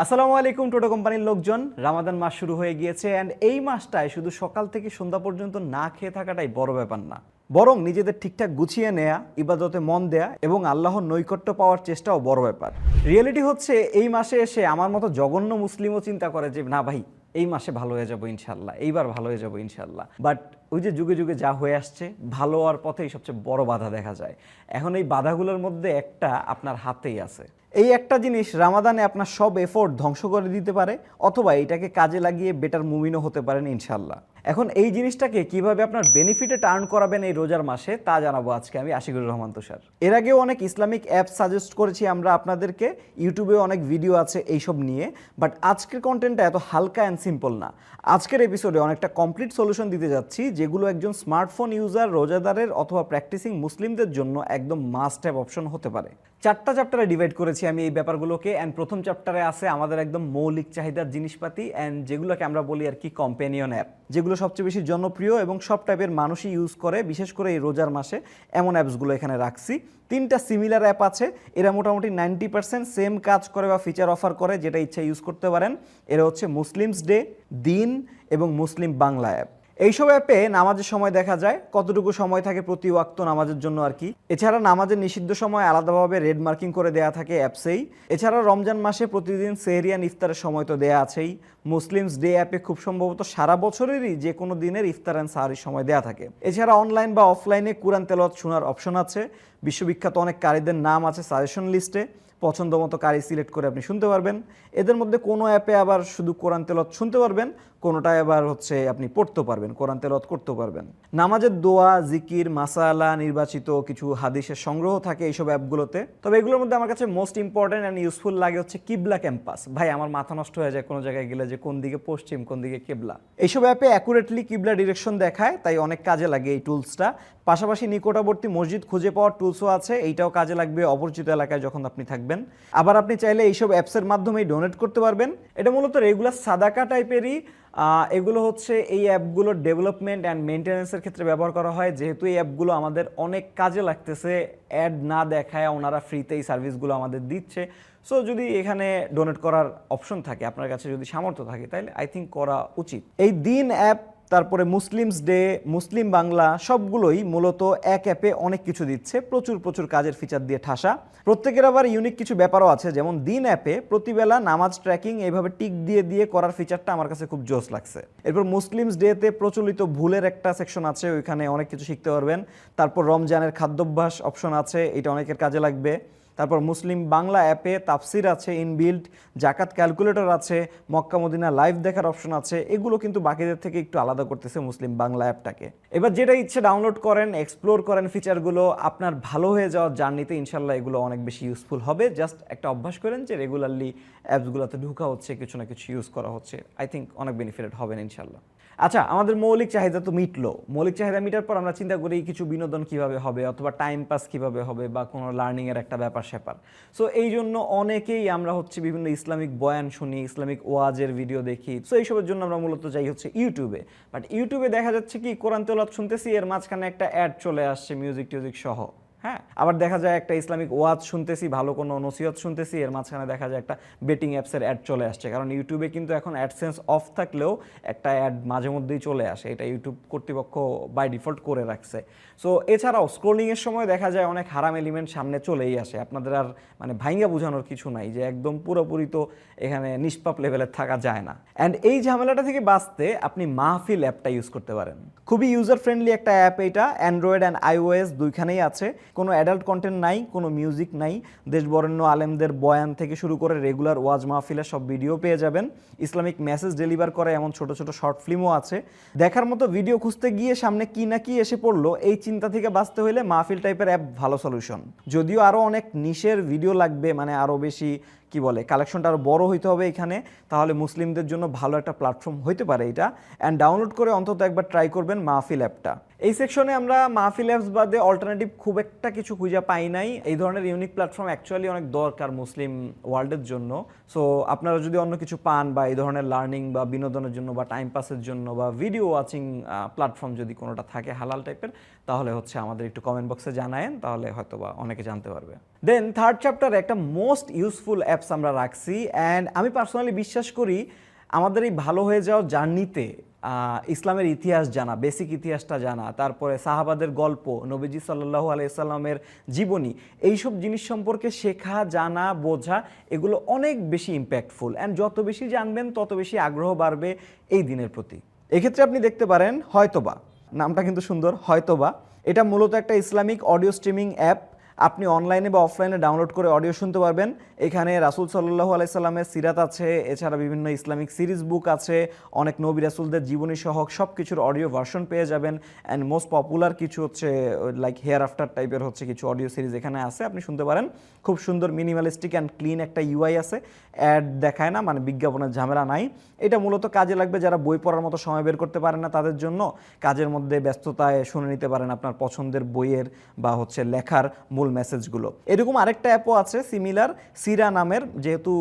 আসসালামু আলাইকুম, টোটো কোম্পানির লোকজন। রামাদান মাস শুরু হয়ে গিয়েছে অ্যান্ড এই মাসটায় শুধু সকাল থেকে সন্ধ্যা পর্যন্ত না খেয়ে থাকাটাই বড় ব্যাপার না। বরং নিজেদের ঠিকঠাক গুছিয়ে নেয়া, ইবাদতে মন দেয়া এবং আল্লাহর নৈকট্য পাওয়ার চেষ্টাও বড় ব্যাপার। রিয়েলিটি হচ্ছে, এই মাসে এসে আমার মতো জঘন্য মুসলিমও চিন্তা করে যে, না ভাই, এই মাসে ভালো হয়ে যাব ইনশাল্লাহ, এইবার ভালো হয়ে যাব ইনশাল্লাহ। বাট ওই যে যুগে যুগে যা হয়ে আসছে, ভালো হওয়ার পথেই সবচেয়ে বড় বাধা দেখা যায়। এখন এই বাধাগুলোর মধ্যে একটা আপনার হাতেই আছে। এই একটা জিনিস রামাদানে আপনার সব এফোর্ট ধ্বংস করে দিতে পারে, অথবা এটাকে কাজে লাগিয়ে বেটার মুমিনও হতে পারেন ইনশাল্লাহ এখন এই জিনিসটাকে কীভাবে আপনার বেনিফিটে টার্ন করাবেন এই রোজার মাসে, তা জানাব আজকে আমি আশিকুর রহমান তুষার। এর আগেও অনেক ইসলামিক অ্যাপ সাজেস্ট করেছি আমরা আপনাদেরকে ইউটিউবে অনেক ভিডিও আছে এইসব নিয়ে বাট আজকের কন্টেন্টটা এত হালকা অ্যান্ড সিম্পল না। আজকের এপিসোডে অনেকটা কমপ্লিট সলিউশন দিতে যাচ্ছি, যেগুলো একজন স্মার্টফোন ইউজার রোজাদারের অথবা প্র্যাকটিসিং মুসলিমদের জন্য একদম মাস্ট হ্যাভ অপশন হতে পারে। চারটা চ্যাপ্টারে ডিভাইড করেছি আমি এই ব্যাপারগুলোকে অ্যান্ড প্রথম চ্যাপ্টারে আছে আমাদের একদম মৌলিক চাহিদার জিনিসপাতি অ্যান্ড যেগুলোকে আমরা বলি আর কি কম্পেনিয়ন অ্যাপ যেগুলো সবচেয়ে বেশি জনপ্রিয় এবং সব টাইপের মানুষই ইউজ করে, বিশেষ করে এই রোজার মাসে এমন অ্যাপসগুলো এখানে রাখছি। তিনটা সিমিলার অ্যাপ আছে, এরা মোটামুটি নাইনটি পার্সেন্ট সেম কাজ করে বা ফিচার অফার করে, যেটা ইচ্ছা ইউজ করতে পারেন। এরা হচ্ছে মুসলিমস ডে দিন এবং মুসলিম বাংলা অ্যাপ এইসব অ্যাপে নামাজের সময় দেখা যায় কতটুকু সময় থাকে প্রতি ওয়াক্ত নামাজের জন্য আর কি। এছাড়া নামাজের নিষিদ্ধ সময় আলাদাভাবে রেড মার্কিং করে দেয়া থাকে অ্যাপসেই। এছাড়া রমজান মাসে প্রতিদিন সেহরিয়ান ইফতারের সময় তো দেয়া আছেই। মুসলিমস ডে অ্যাপে খুব সম্ভবত সারা বছরেরই যে কোনো দিনের ইফতার অ্যান্ড সাহারির সময় দেয়া থাকে। এছাড়া অনলাইন বা অফলাইনে কোরআন তেলত শোনার অপশন আছে। বিশ্ববিখ্যাত অনেক কারীদের নাম আছে সাজেশন লিস্টে পছন্দ মতো কারি সিলেক্ট করে আপনি শুনতে পারবেন। এদের মধ্যে কোনো অ্যাপে আবার শুধু কোরআন তেলত শুনতে পারবেন, কোনোটায় আবার হচ্ছে আপনি পড়তেও পারবেন, কোরআন তেলত করতেও পারবেন। নামাজের দোয়া, জিকির, মাসালা, নির্বাচিত কিছু হাদিসের সংগ্রহ থাকে এইসব অ্যাপগুলোতে। তবে এগুলোর মধ্যে আমার কাছে মোস্ট ইম্পর্ট্যান্ট অ্যান্ড ইউজফুল লাগে হচ্ছে কিবলা ক্যাম্পাস। ভাই, আমার মাথা নষ্ট হয়ে যায় কোনো জায়গায় গেলে যে কোন দিকে পশ্চিম, কোন দিকে কেবলা। এইসব অ্যাপে অ্যাকুরেটলি কিবলা ডিরেকশন দেখায়, তাই অনেক কাজে লাগে এই টুলসটা। পাশাপাশি নিকটবর্তী মসজিদ খুঁজে পাওয়ার টুলসও আছে, এইটাও কাজে লাগবে। অপরিচিত এলাকায় যখন আপনি থাকবেন আবার আপনি চাইলে এইসব অ্যাপসের মাধ্যমেই ডোনেট করতে পারবেন। এটা মূলত রেগুলার সাদাকা টাইপেরই এগুলো হচ্ছে এই অ্যাপগুলোর ডেভেলপমেন্ট অ্যান্ড মেনটেন্যান্সের ক্ষেত্রে ব্যবহার করা হয়। যেহেতু এই অ্যাপগুলো আমাদের অনেক কাজে লাগতেছে অ্যাড না দেখায় ওনারা ফ্রিতে এই সার্ভিসগুলো আমাদের দিচ্ছে। সো যদি এখানে ডোনেট করার অপশন থাকে, আপনার কাছে যদি সামর্থ্য থাকে তাহলে আই থিঙ্ক করা উচিত। এই দিন অ্যাপ তারপরে মুসলিমস ডে, মুসলিম বাংলা, সবগুলোই মূলত এক অ্যাপে অনেক কিছু দিচ্ছে, প্রচুর প্রচুর কাজের ফিচার দিয়ে ঠাসা। প্রত্যেকের আবার ইউনিক কিছু ব্যাপারও আছে, যেমন দিন অ্যাপে প্রতিবেলা নামাজ ট্র্যাকিং এইভাবে টিক দিয়ে দিয়ে করার ফিচারটা আমার কাছে খুব জোস লাগছে। এরপর মুসলিমস ডেতে প্রচলিত ভুলের একটা সেকশন আছে, ওইখানে অনেক কিছু শিখতে পারবেন। তারপর রমজানের খাদ্যাভ্যাস অপশন আছে, এটা অনেকের কাজে লাগবে। তারপর মুসলিম বাংলা অ্যাপে তাফসির আছে ইনবিল্ড জাকাত ক্যালকুলেটর আছে, মক্কা মদিনা লাইভ দেখার অপশন আছে, এগুলো কিন্তু বাকিদের থেকে একটু আলাদা করতেছে মুসলিম বাংলা অ্যাপটাকে। এবার যেটা ইচ্ছে ডাউনলোড করেন এক্সপ্লোর করেন ফিচারগুলো আপনার ভালো হয়ে যাওয়ার জার্নিতে ইনশাল্লাহ এগুলো অনেক বেশি ইউজফুল হবে। জাস্ট একটা অভ্যাস করেন যে রেগুলারলি অ্যাপসগুলোতে ঢুকা হচ্ছে, কিছু না কিছু ইউজ করা হচ্ছে। আই থিঙ্ক অনেক বেনিফিটেড হবেন ইনশাল্লাহ আচ্ছা আমাদের মৌলিক চাহিদা তো মিটলো। মৌলিক চাহিদা মিটার পর আমরা চিন্তা করি কিছু বিনোদন কীভাবে হবে অথবা টাইম পাস কীভাবে হবে বা কোনো লার্নিংয়ের একটা ব্যাপার স্যাপার। সো এই জন্য অনেকেই আমরা হচ্ছে বিভিন্ন ইসলামিক বয়ান শুনি, ইসলামিক ওয়াজের ভিডিও দেখি। সো এইসবের জন্য আমরা মূলত যাই হচ্ছে ইউটিউবে বাট ইউটিউবে দেখা যাচ্ছে কি, কোরআন তেলাওয়াত শুনতেছি, এর মাঝখানে একটা অ্যাড চলে আসছে মিউজিক টিউজিক সহ। হ্যাঁ। আবার দেখা যায় একটা ইসলামিক ওয়াজ শুনতেছি, ভালো কোনো নসিহত শুনতেছি, এর মাঝখানে দেখা যায় একটা বেটিং অ্যাপসের অ্যাড চলে আসছে। কারণ ইউটিউবে কিন্তু এখন অ্যাডসেন্স অফ থাকলেও একটা অ্যাড মাঝে মধ্যেই চলে আসে। এটা ইউটিউব কর্তৃপক্ষ বাই ডিফল্ট করে রাখছে। সো এছাড়াও স্ক্রোলিংয়ের সময় দেখা যায় অনেক হারাম এলিমেন্ট সামনে চলেই আসে। আপনাদের আর মানে ভাইঙ্গা বোঝানোর কিছু নাই যে একদম পুরোপুরি তো এখানে নিষ্পাপ লেভেলের থাকা যায় না। অ্যান্ড এই ঝামেলাটা থেকে বাঁচতে আপনি মাহফিল অ্যাপটা ইউজ করতে পারেন। খুবই ইউজার ফ্রেন্ডলি একটা অ্যাপ এটা। অ্যান্ড্রয়েড অ্যান্ড আইওএস দুইখানেই আছে। কোনো অ্যাডাল্ট কন্টেন্ট নাই, কোনো মিউজিক নাই। দেশবরেণ্য আলেমদের বয়ান থেকে শুরু করে রেগুলার ওয়াজ মাহফিলের সব ভিডিও পেয়ে যাবেন। ইসলামিক মেসেজ ডেলিভার করে এমন ছোট ছোট শর্ট ফিল্মও আছে। দেখার মতো ভিডিও খুঁজতে গিয়ে সামনে কি না কি এসে পড়ল, এই চিন্তা থেকে বাঁচতে হলে মাহফিল টাইপের অ্যাপ ভালো সলিউশন যদিও আরও অনেক নিশের ভিডিও লাগবে মানে আরও বেশি, কি বলে কালেকশনটা আরও বড় হইতে হবে এখানে, তাহলে মুসলিমদের জন্য ভালো একটা প্ল্যাটফর্ম হইতে পারে এটা। অ্যান্ড ডাউনলোড করে অন্তত একবার ট্রাই করবেন মাহফিল অ্যাপটা এই সেকশনে আমরা মাহফিল অ্যাপস বাদে অল্টারনেটিভ খুব একটা কিছু খুঁজে পাই নাই। এই ধরনের ইউনিক প্ল্যাটফর্ম অ্যাকচুয়ালি অনেক দরকার মুসলিম ওয়ার্ল্ডের জন্য। সো আপনারা যদি অন্য কিছু পান বা এই ধরনের লার্নিং বা বিনোদনের জন্য বা টাইম পাসের জন্য বা ভিডিও ওয়াচিং প্ল্যাটফর্ম যদি কোনোটা থাকে হালাল টাইপের তাহলে হচ্ছে আমাদের একটু কমেন্ট বক্সে জানায়েন, তাহলে হয়তো বা অনেকে জানতে পারবে। দেন থার্ড চ্যাপ্টারে একটা মোস্ট ইউজফুল অ্যাপস আমরা রাখছি। অ্যান্ড আমি পার্সোনালি বিশ্বাস করি, আমাদের এই ভালো হয়ে যাওয়া জার্নিতে ইসলামের ইতিহাস জানা বেসিক ইতিহাসটা জানা, তারপরে সাহাবাদের গল্প, নবীজি সাল্লাহু আলাইসাল্লামের জীবনী, এইসব জিনিস সম্পর্কে শেখা, জানা, বোঝা, এগুলো অনেক বেশি ইম্প্যাক্টফুল অ্যান্ড যত বেশি জানবেন, তত বেশি আগ্রহ বাড়বে এই দিনের প্রতি। এক্ষেত্রে আপনি দেখতে পারেন হয়তোবা, নামটা কিন্তু সুন্দর, হয়তোবা, এটা মূলত একটা ইসলামিক অডিও স্ট্রিমিং অ্যাপ আপনি অনলাইনে বা অফলাইনে ডাউনলোড করে অডিও শুনতে পারবেন। এখানে রাসুল সাল্লাহ আলাইসাল্লামের সিরাত আছে, এছাড়া বিভিন্ন ইসলামিক সিরিজ বুক আছে, অনেক নবী রাসুলদের জীবনী সহ সব কিছুর অডিও ভার্সন পেয়ে যাবেন। অ্যান্ড মোস্ট পপুলার কিছু হচ্ছে লাইক হেয়ার আফটার টাইপের হচ্ছে কিছু অডিও সিরিজ এখানে আছে, আপনি শুনতে পারেন। খুব সুন্দর মিনিমালিস্টিক অ্যান্ড ক্লিন একটা ইউআই আছে। অ্যাড দেখায় না মানে বিজ্ঞাপনের ঝামেলা নাই। এটা মূলত কাজে লাগবে যারা বই পড়ার মতো সময় বের করতে পারে না তাদের জন্য। কাজের মধ্যে ব্যস্ততায় শুনে নিতে পারেন আপনার পছন্দের বইয়ের বা হচ্ছে লেখার মূল মেসেজগুলো এরকম আরেকটা অ্যাপও আছে সিমিলার সিরা নামের, যেহেতু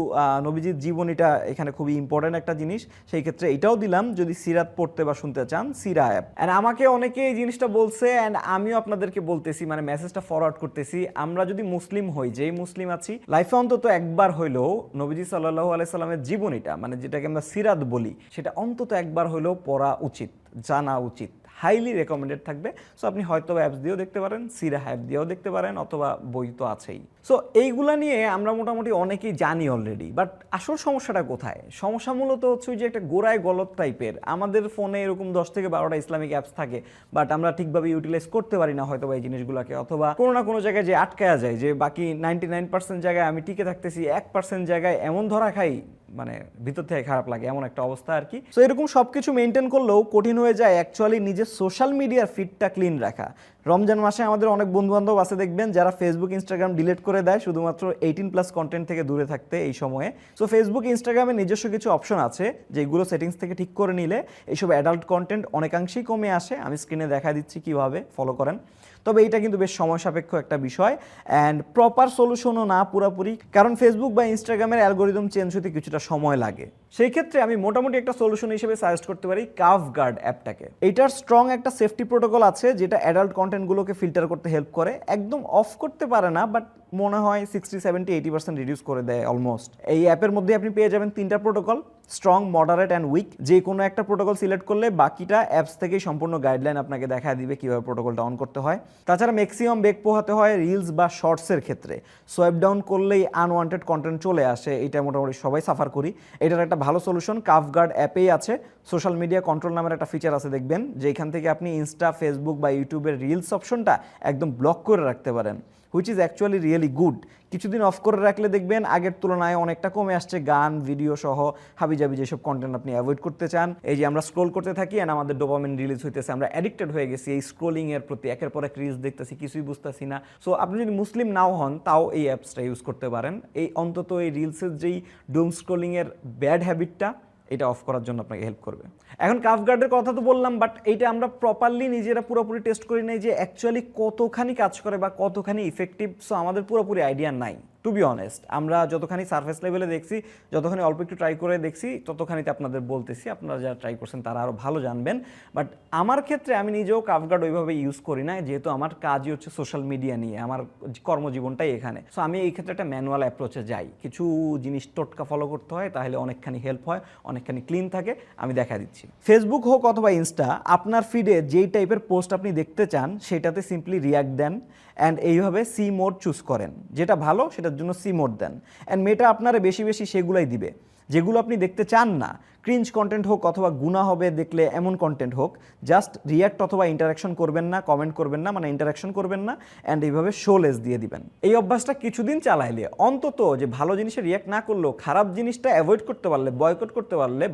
নবীজির জীবনীটা এখানে খুবই ইম্পর্ট্যান্ট একটা জিনিস, সেই ক্ষেত্রে এটাও দিলাম, যদি সিরাত পড়তে বা শুনতে চান সিরা অ্যাপ অ্যান্ড আমাকে অনেকে এই জিনিসটা বলছে অ্যান্ড আমিও আপনাদেরকে বলতেছি মানে মেসেজটা ফরওয়ার্ড করতেছি। আমরা যদি মুসলিম হই, যেই মুসলিম আছি লাইফে অন্তত একবার হইলেও নবীজি সাল্লাহ আলাইসাল্লামের জীবনীটা মানে যেটাকে আমরা সিরাত বলি, সেটা অন্তত একবার হইলেও পড়া উচিত, জানা উচিত। হাইলি রেকমেন্ডেড থাকবে। সো আপনি হয়তো অ্যাপস দিয়েও দেখতে পারেন সিরা অ্যাপ দিয়েও দেখতে পারেন, অথবা বই তো আছেই। সো এইগুলা নিয়ে আমরা মোটামুটি অনেকেই জানি অলরেডি বাট আসল সমস্যাটা কোথায়? সমস্যা মূলত হচ্ছে যে একটা গোড়ায় গলত টাইপের আমাদের ফোনে এরকম দশ থেকে বারোটা ইসলামিক অ্যাপস থাকে বাট আমরা ঠিকভাবে ইউটিলাইজ করতে পারি না হয়তো এই জিনিসগুলোকে, অথবা কোনো না কোনো জায়গায় যে আটকায়া যায়, যে বাকি নাইনটি নাইন পার্সেন্ট জায়গায় আমি টিকে থাকতেছি, এক পার্সেন্ট জায়গায় এমন ধরা খাই মানে ভিতর থেকে খারাপ লাগে, এমন একটা অবস্থা আর কি। তো এরকম সব কিছু মেনটেন করলেও কঠিন হয়ে যায় অ্যাকচুয়ালি নিজের সোশ্যাল মিডিয়ার ফিডটা ক্লিন রাখা। রমজান মাসে আমাদের অনেক বন্ধু বান্ধব আছে দেখবেন, যারা ফেসবুক ইনস্টাগ্রাম ডিলিট করে দেয়, শুধুমাত্র এইটিন প্লাস কন্টেন্ট থেকে দূরে থাকতে এই সময়ে। সো ফেসবুক ইনস্টাগ্রামে নিজস্ব কিছু অপশন আছে, যেগুলো সেটিংস থেকে ঠিক করে নিলে এইসব অ্যাডাল্ট কন্টেন্ট অনেকাংশেই কমে আসে। আমি স্ক্রিনে দেখা দিচ্ছি কীভাবে ফলো করেন। তবে এটা কিন্তু বেশ সময় সাপেক্ষ একটা বিষয়। অ্যান্ড প্রপার সলিউশনও না পুরোপুরি, কারণ ফেসবুক বা ইনস্টাগ্রামের অ্যালগোরিদম চেঞ্জ হতে কিছুটা সময় লাগে। সেই ক্ষেত্রে আমি মোটামুটি একটা সলিউশন হিসেবে সাজেস্ট করতে পারি কাভ গার্ড অ্যাপটাকে। এইটার স্ট্রং একটা সেফটি প্রোটোকল আছে, যেটা অ্যাডাল্ট কন্টেন্টগুলোকে ফিল্টার করতে হেল্প করে। একদম অফ করতে পারে না বাট মনে হয় sixty seventy eighty percent reduce করে দেয় অলমোস্ট এই অ্যাপের মধ্যে আপনি পেয়ে যাবেন তিনটা protocol strong moderate and weak যে কোনো একটা প্রোটোকল সিলেক্ট করলে বাকিটা অ্যাপস থেকেই সম্পূর্ণ গাইডলাইন আপনাকে দেখা দিবে কীভাবে প্রোটোকলটা অন করতে হয়। তাছাড়া ম্যাক্সিমাম বেগ পোহাতে হয় রিলস বা শর্টসের ক্ষেত্রে। সোয়েপ ডাউন করলেই আনওয়ান্টেড কন্টেন্ট চলে আসে, এটা মোটামুটি সবাই সাফার করি। এটার একটা ভালো সলিউশন কাফগার্ড অ্যাপেই আছে। সোশ্যাল মিডিয়া কন্ট্রোল নামের একটা ফিচার আছে, দেখবেন যে এখান থেকে আপনি ইনস্টা ফেসবুক বা ইউটিউবের রিলস অপশনটা একদম ব্লক করে রাখতে পারেন। Which is actually really good কিছুদিন অফ করে রাখলে দেখবেন আগের তুলনায় অনেকটা কমে আসছে গান ভিডিও সহ হাবিজাবি যেসব কন্টেন্ট আপনি অ্যাভয়েড করতে চান। এই যে আমরা স্ক্রোল করতে থাকি অ্যান্ড আমাদের ডোপামিন রিলিজ হইতেছে, আমরা অ্যাডিক্টেড হয়ে গেছি এই স্ক্রোলিং এর প্রতি। একের পর এক রিলস দেখতেছি, কিছুই বুঝতেছি না। সো আপনি যদি মুসলিম নাও হন, তাও এই অ্যাপসটা ইউজ করতে পারেন। এই অন্তত এই রিলসের যেই ডুম স্ক্রোলিং এর ব্যাড হ্যাবিটটা এটা অফ করার জন্য আপনাকে হেল্প করবে। এখন কাফগার্ডের কথা তো বললাম বাট এইটা আমরা প্রপারলি নিজেরা পুরোপুরি টেস্ট করি নাই যে অ্যাকচুয়ালি কতখানি কাজ করে বা কতখানি ইফেক্টিভ সো আমাদের পুরোপুরি আইডিয়া নাই। টু বি অনেস্ট আমরা যতখানি সার্ফেস লেভেলে দেখছি, যতখানি অল্প একটু ট্রাই করে দেখছি, ততখানিতে আপনাদের বলতেছি, আপনারা যারা ট্রাই করছেন তারা আরও ভালো জানবেন। বাট আমার ক্ষেত্রে আমি নিজেও কাফগার্ড ওইভাবে ইউজ করি না, যেহেতু আমার কাজই হচ্ছে সোশ্যাল মিডিয়া নিয়ে, আমার কর্মজীবনটাই এখানে। সো আমি এই ক্ষেত্রে একটা ম্যানুয়াল অ্যাপ্রোচে যাই। কিছু জিনিস টোটকা ফলো করতে হয়, তাহলে অনেকখানি হেল্প হয়, অনেকখানি ক্লিন থাকে, আমি দেখা দিচ্ছি। ফেসবুক হোক অথবা ইনস্টা আপনার ফিডে যেই টাইপের পোস্ট আপনি দেখতে চান, সেটাতে সিম্পলি রিয়াক্ট দেন অ্যান্ড এইভাবে সি মোড চুজ করেন। যেটা ভালো জন্য সি মোড দেন। অ্যান্ড মেয়েটা আপনারা বেশি বেশি সেগুলাই দিবে। যেগুলো আপনি দেখতে চান না ক্রিঞ্জ কন্টেন্ট হোক অথবা গুণা হবে, দেখলে এমন কন্টেন্ট হোক জাস্ট রিয়াক্ট অথবা ইন্টারাকশন করবেন না কমেন্ট করবেন না মানে ইন্টারাকশন করবেন না অ্যান্ড এইভাবে শো লেস দিয়ে দিবেন। এই অভ্যাসটা কিছুদিন চালাইলে, অন্তত যে ভালো জিনিসে রিয়াক্ট না করলেও, খারাপ জিনিসটা অ্যাভয়েড করতে পারলে বয়কট করতে পারলে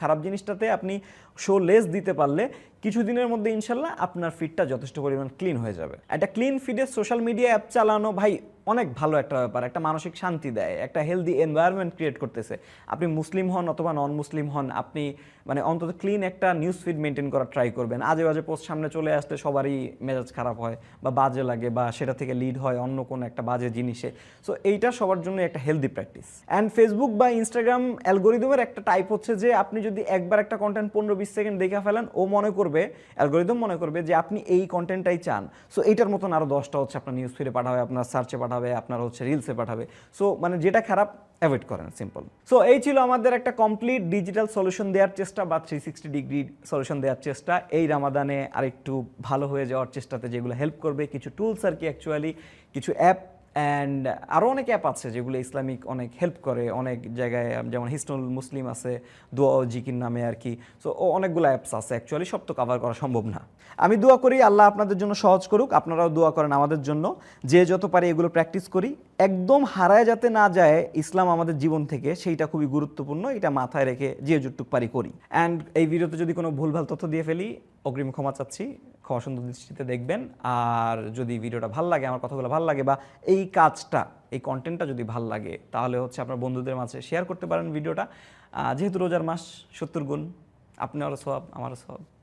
খারাপ জিনিসটাতে আপনি শো লেস দিতে পারলে, কিছুদিনের মধ্যে ইনশাল্লাহ আপনার ফিডটা যথেষ্ট পরিমাণ ক্লিন হয়ে যাবে। একটা ক্লিন ফিডে সোশ্যাল মিডিয়া অ্যাপ চালানো ভাই, অনেক ভালো একটা ব্যাপার, একটা মানসিক শান্তি দেয়, একটা হেলদি এনভায়রনমেন্ট ক্রিয়েট করতেছে। আপনি মুসলিম হন অথবা নন মুসলিম হন, আপনি মানে অন্তত ক্লিন একটা নিউজ ফিড মেনটেন করার ট্রাই করবেন। আজে বাজে পোস্ট সামনে চলে আসলে সবারই মেজাজ খারাপ হয় বা বাজে লাগে বা সেটা থেকে লিড হয় অন্য কোনো একটা বাজে জিনিসে। সো এইটা সবার জন্য একটা হেলদি প্র্যাকটিস অ্যান্ড ফেসবুক বা ইনস্টাগ্রাম অ্যালগোরিদমের একটা টাইপ হচ্ছে যে, আপনি যদি একবার একটা কন্টেন্ট পনেরো বিশ সেকেন্ড দেখে ফেলেন, ও মনে করবে অ্যালগোরিদম মনে করবে যে, আপনি এই কন্টেন্টটাই চান। সো এইটার মতন আরও দশটা হচ্ছে আপনার নিউজ ফিডে পাঠাবে, আপনার সার্চে পাঠাবে, আপনার হচ্ছে রিলসে পাঠাবে। সো মানে যেটা খারাপ অ্যাভয়েড করেন সিম্পল সো এই ছিল আমাদের একটা কমপ্লিট ডিজিটাল সলিউশন দেওয়ার চেষ্টা বা থ্রি সিক্সটি ডিগ্রি সলিউশন দেওয়ার চেষ্টা। এই রামাদানে আরেকটু ভালো হয়ে যাওয়ার চেষ্টাতে যেগুলো হেল্প করবে, কিছু টুলস আর কি অ্যাকচুয়ালি কিছু অ্যাপ অ্যান্ড আরও অনেক অ্যাপ আছে যেগুলো ইসলামিক অনেক হেল্প করে। অনেক জায়গায়, যেমন হিসনুল মুসলিম আছে দোয়া জিকির নামে আর কি। সো অনেকগুলো অ্যাপস আছে অ্যাকচুয়ালি সব তো কভার করা সম্ভব না। আমি দোয়া করি আল্লাহ আপনাদের জন্য সহজ করুক, আপনারাও দোয়া করেন আমাদের জন্য। যে যত পারি এগুলো প্র্যাকটিস করি। একদম হারায় যাতে না যায় ইসলাম আমাদের জীবন থেকে, সেইটা খুবই গুরুত্বপূর্ণ, এটা মাথায় রেখে যে যুটুক পারি করি। অ্যান্ড এই ভিডিওতে যদি কোনো ভুলভাল তথ্য দিয়ে ফেলি, অগ্রিম ক্ষমা চাচ্ছি। ক্ষমা সুন্দর দৃষ্টিতে দেখবেন। আর যদি ভিডিওটা ভালো লাগে, আমার কথাগুলো ভালো লাগে বা এই কাজটা, এই কন্টেন্টটা যদি ভালো লাগে, তাহলে হচ্ছে আপনার বন্ধুদের মাঝে শেয়ার করতে পারেন ভিডিওটা। যেহেতু রোজার মাস, সত্তর গুণ আপনারও সব আমারও সব